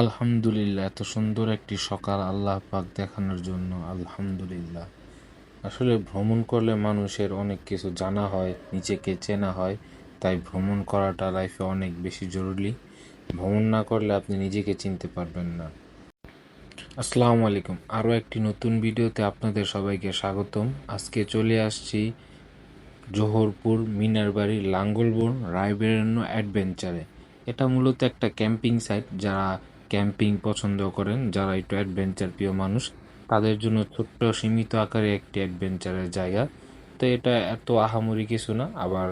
আলহামদুলিল্লাহ, এত সুন্দর একটি সকাল আল্লাহ পাক দেখানোর জন্য, আলহামদুলিল্লাহ। আসলে ভ্রমণ করলে মানুষের অনেক কিছু জানা হয়, নিজেকে চেনা হয়, তাই ভ্রমণ করাটা লাইফে অনেক বেশি জরুরি। ভ্রমণ না করলে আপনি নিজেকে চিনতে পারবেন না। আসসালামু আলাইকুম, আরও একটি নতুন ভিডিওতে আপনাদের সবাইকে স্বাগতম। আজকে চলে আসছি জোহরপুর মিনারবাড়ি লাঙ্গলবন রায়বেরণ্য অ্যাডভেঞ্চারে। এটা মূলত একটা ক্যাম্পিং সাইট, যারা ক্যাম্পিং পছন্দ করেন যারা একটু অ্যাডভেঞ্চার প্রিয় মানুষ। তাদের জন্য ছোট্ট সীমিত আকারে একটি অ্যাডভেঞ্চারের জায়গা। তো এটা এত আহামরি কিছু না। আবার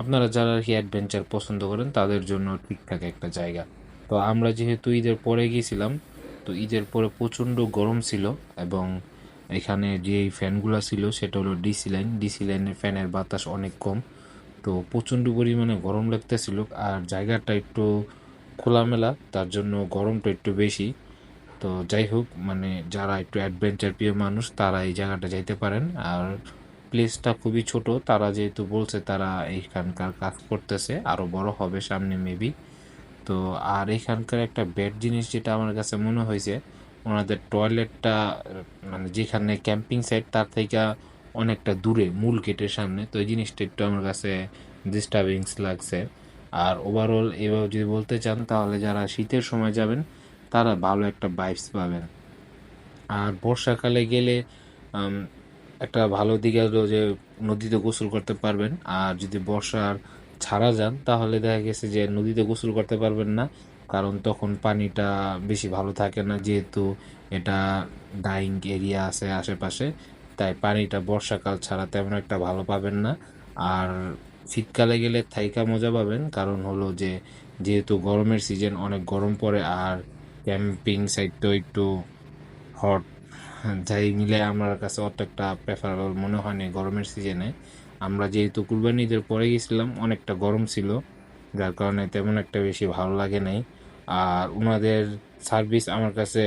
আপনারা যারা আর কি অ্যাডভেঞ্চার পছন্দ করেন, তাদের জন্য ঠিকঠাক একটা জায়গা। তো আমরা যেহেতু ঈদের পরে গিয়েছিলাম তো ঈদের পরে প্রচণ্ড গরম ছিল এবং এখানে যে ফ্যানগুলো ছিল, সেটা হলো ডিসি লাইন ডিসি লাইনের ফ্যানের বাতাস অনেক কম। তো প্রচণ্ড পরিমাণে গরম লাগতেছিল। আর জায়গাটা একটু খোলামেলা, তার জন্য গরমটা একটু বেশি। তো যাই হোক মানে যারা একটু অ্যাডভেঞ্চার প্রিয় মানুষ, তারা এই জায়গাটা যাইতে পারেন। আর প্লেসটা খুবই ছোট, তারা যেহেতু বলছে তারা এইখানকার কাজ করতেছে আরও বড় হবে সামনে মেবি তো আর এখানকার একটা ব্যাড জিনিস যেটা আমার কাছে মনে হয়েছে, ওনাদের টয়লেটটা মানে যেখানে ক্যাম্পিং সাইট তার থেকে অনেকটা দূরে, মূল গেটের সামনে। তো এই জিনিসটা একটু আমার কাছে ডিস্টার্বিংস লাগছে। আর ওভারঅল এভাবে যদি বলতে চান, তাহলে যারা শীতের সময় যাবেন, তারা ভালো একটা বাইফস পাবেন। আর বর্ষাকালে গেলে একটা ভালো দিক হলো যে নদীতে গোসল করতে পারবেন। আর যদি বর্ষার ছাড়া যান, তাহলে দেখা গেছে যে নদীতে গোসল করতে পারবেন না, কারণ তখন পানিটা বেশি ভালো থাকে না, যেহেতু এটা ডাইং এরিয়া আছে আশেপাশে, তাই পানিটা বর্ষাকাল ছাড়া তেমন একটা ভালো পাবেন না। আর শীতকালে গেলে থাইকা মজা পাবেন। কারণ হলো যে, যেহেতু গরমের সিজন অনেক গরম পড়ে আর ক্যাম্পিং সাইটটাও একটু হট যাই মিলে আমার কাছে অত একটা প্রেফারেবল মনে হয়নি গরমের সিজনে আমরা যেহেতু কুরবানি ঈদের পরে গেছিলাম, অনেকটা গরম ছিল, যার কারণে তেমন একটা বেশি ভালো লাগে নাই। আর ওনাদের সার্ভিস আমার কাছে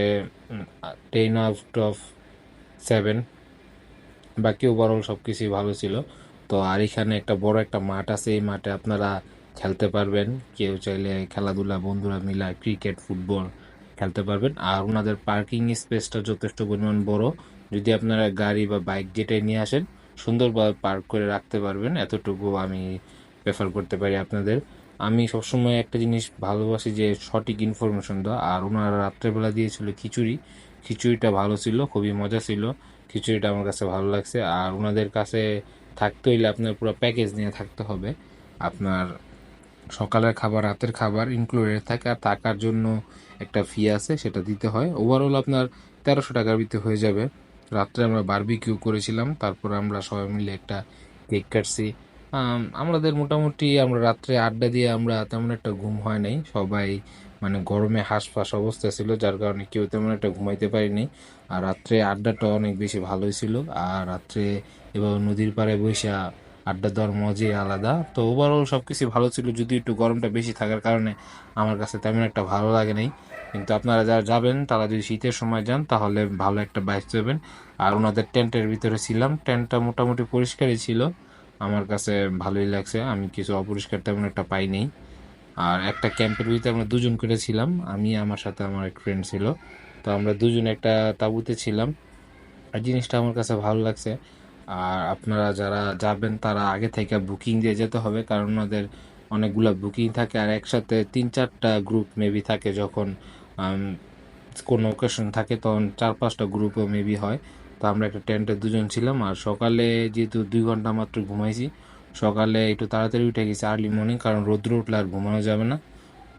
টেন আউট অফ সেভেন বাকি ওভারঅল সব কিছুই ভালো ছিল। তো আর এখানে একটা বড় একটা মাঠ আছে, এই মাঠে আপনারা খেলতে পারবেন। কেউ চাইলে খেলাধুলা বন্ধুরা মিলা ক্রিকেট, ফুটবল খেলতে পারবেন। আর ওনাদের পার্কিং স্পেসটা যথেষ্ট পরিমাণ বড়। যদি আপনারা গাড়ি বা বাইক যেটাই নিয়ে আসেন, সুন্দরভাবে পার্ক করে রাখতে পারবেন। এতটুকু আমি প্রেফার করতে পারি আপনাদের। আমি সবসময় একটা জিনিস ভালোবাসি যে সঠিক ইনফরমেশন দেওয়া। আর ওনারা রাত্রেবেলা দিয়েছিল খিচুড়ি। খিচুড়িটা ভালো ছিল, খুবই মজা ছিল। খিচুড়িটা আমার কাছে ভালো লাগছে। আর ওনাদের কাছে থাকতে হইলে আপনার পুরো প্যাকেজ নিয়ে থাকতে হবে। আপনার সকালের খাবার, রাতের খাবার ইনক্লুডেড থাকে। আর থাকার জন্য একটা ফি আছে, সেটা দিতে হয়। ওভারঅল আপনার তেরোশো টাকার ভিতরে হয়ে যাবে। রাত্রে আমরা বারবিকিউ করেছিলাম, তারপর আমরা সবাই মিলে একটা কেক কাটছি। আমাদের মোটামুটি আমরা রাত্রে আড্ডা দিয়ে আমরা তেমন একটা ঘুম হয় নাই। সবাই মানে গরমে হাঁসফাঁস অবস্থা ছিল, যার কারণে কেউ তেমন একটা ঘুমাইতে পারিনি। আর রাত্রে আড্ডাটা অনেক বেশি ভালোই ছিল। আর রাত্রে এবার নদীর পাড়ে বৈশা আড্ডা দেওয়ার মজাই আলাদা। তো ওভারঅল সব কিছু ভালো ছিল যদি একটু গরমটা বেশি থাকার কারণে আমার কাছে তেমন একটা ভালো লাগে নাই। কিন্তু আপনারা যারা যাবেন, তারা যদি শীতের সময় যান, তাহলে ভালো একটা বাইক দেবেন আর ওনাদের টেন্টের ভিতরে ছিলাম, টেন্টটা মোটামুটি পরিষ্কারই ছিল। আমার কাছে ভালোই লাগছে, আমি কিছু অপরিষ্কার তেমন একটা পাই আর একটা ক্যাম্পের ভিতরে আমরা দুজন করে ছিলাম। আমি, আমার সাথে আমার এক ফ্রেন্ড ছিল। তো আমরা দুজন একটা তাঁবুতে ছিলাম। আর জিনিসটা আমার কাছে ভালো লাগছে। আর আপনারা যারা যাবেন, তারা আগে থেকে বুকিং দিয়ে যেতে হবে। কারণ ওনাদের অনেকগুলো বুকিং থাকে। আর একসাথে তিন চারটা গ্রুপ মেবি থাকে যখন কোনো ওকেশন থাকে, তখন চার পাঁচটা গ্রুপও মেবি হয়। তো আমরা একটা টেন্টে দুজন ছিলাম। আর সকালে যেহেতু দুই ঘণ্টা মাত্র ঘুমাইছি সকালে একটু তাড়াতাড়ি উঠে গেছি আর্লি মর্নিং কারণ রৌদ্র উঠলে আর ঘুমানো যাবে না।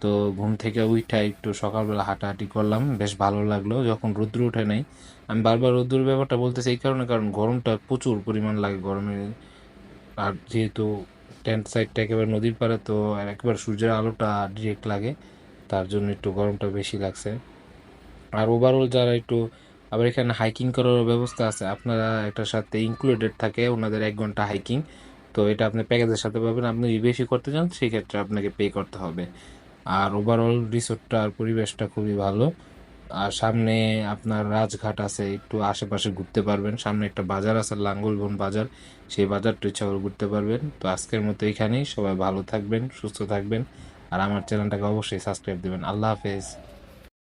তো ঘুম থেকে উঠে একটু সকালবেলা হাঁটাহাঁটি করলাম বেশ ভালো লাগল। যখন রৌদ্র উঠে নাই আমি বারবার রৌদ্রের ব্যাপারটা বলতেছি এই কারণে কারণ গরমটা প্রচুর পরিমাণ লাগে গরমে। আর যেহেতু টেন্ট সাইডটা একেবারে নদীর পাড়ে তো একেবারে সূর্যের আলোটা ডিরেক্ট লাগে তার জন্য একটু গরমটা বেশি লাগছে। আর ওভারঅল যারা একটু আবার এখানে হাইকিং করার ব্যবস্থা আছে আপনারা এটার সাথে ইনক্লুডেড থাকে ওনাদের এক ঘণ্টা হাইকিং তো এটা আপনি প্যাকেজের সাথে পাবেন। আপনি বেশি করতে চান, সেক্ষেত্রে আপনাকে পে করতে হবে। আর ওভারঅল রিসোর্টটা আর পরিবেশটা খুবই ভালো। আর সামনে আপনার রাজঘাট আছে, একটু আশেপাশে ঘুরতে পারবেন। সামনে একটা বাজার আছে, লাঙ্গলবন বাজার। সেই বাজারটা ইচ্ছা করে ঘুরতে পারবেন। তো আজকের মতো এখানেই। সবাই ভালো থাকবেন, সুস্থ থাকবেন। আর আমার চ্যানেলটাকে অবশ্যই সাবস্ক্রাইব দেবেন। আল্লাহ হাফেজ।